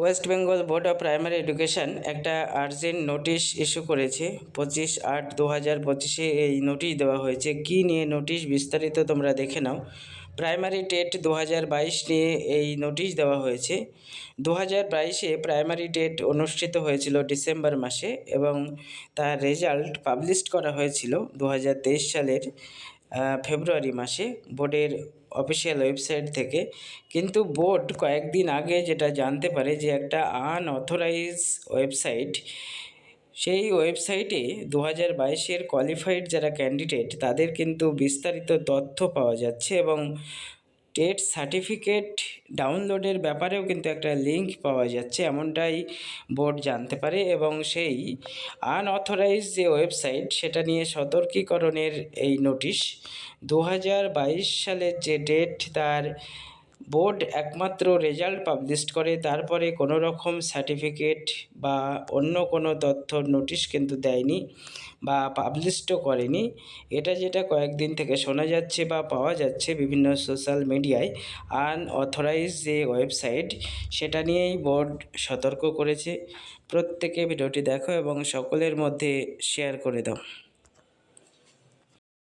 West Bengal board of primary education একটা urgent notice issue করেছে। পঁচিশ আট দু হাজার পঁচিশে এই নোটিশ দেওয়া হয়েছে। কী নিয়ে নোটিশ বিস্তারিত তোমরা দেখে নাও। প্রাইমারি টেট দু বাইশ নিয়ে এই নোটিশ দেওয়া হয়েছে। দু হাজার বাইশে প্রাইমারি টেট অনুষ্ঠিত হয়েছিল ডিসেম্বর মাসে এবং তার রেজাল্ট পাবলিশ করা হয়েছিল দু হাজার তেইশ সালের ফেব্রুয়ারি মাসে। বোর্ডের অফিসিয়াল ওয়েবসাইট থেকে। কিন্তু বোর্ড কয়েকদিন আগে যেটা জানতে পারে যে একটা আনঅথরাইজ ওয়েবসাইট সেই ওয়েবসাইটে দু হাজার বাইশের কোয়ালিফাইড যারা ক্যান্ডিডেট তাদের কিন্তু বিস্তারিত তথ্য পাওয়া যাচ্ছে এবং টেট সার্টিফিকেট ডাউনলোডের ব্যাপারেও কিন্তু একটা লিঙ্ক পাওয়া যাচ্ছে, এমনটাই বোর্ড জানতে পারে এবং সেই আনঅথরাইজ যে ওয়েবসাইট সেটা নিয়ে সতর্কীকরণের এই নোটিশ দু হাজার বাইশ সালের যে ডেট তার বোর্ড একমাত্র রেজাল্ট পাবলিশ করে, তারপরে কোনো রকম সার্টিফিকেট বা অন্য কোনো তথ্য নোটিশ কিন্তু দেয়নি বা পাবলিশও করেনি। এটা যেটা কয়েকদিন থেকে শোনা যাচ্ছে বা পাওয়া যাচ্ছে বিভিন্ন সোশ্যাল মিডিয়ায় আনঅথরাইজ যে ওয়েবসাইট, সেটা নিয়েই বোর্ড সতর্ক করেছে। প্রত্যেকে ভিডিওটি দেখো এবং সকলের মধ্যে শেয়ার করে দাও।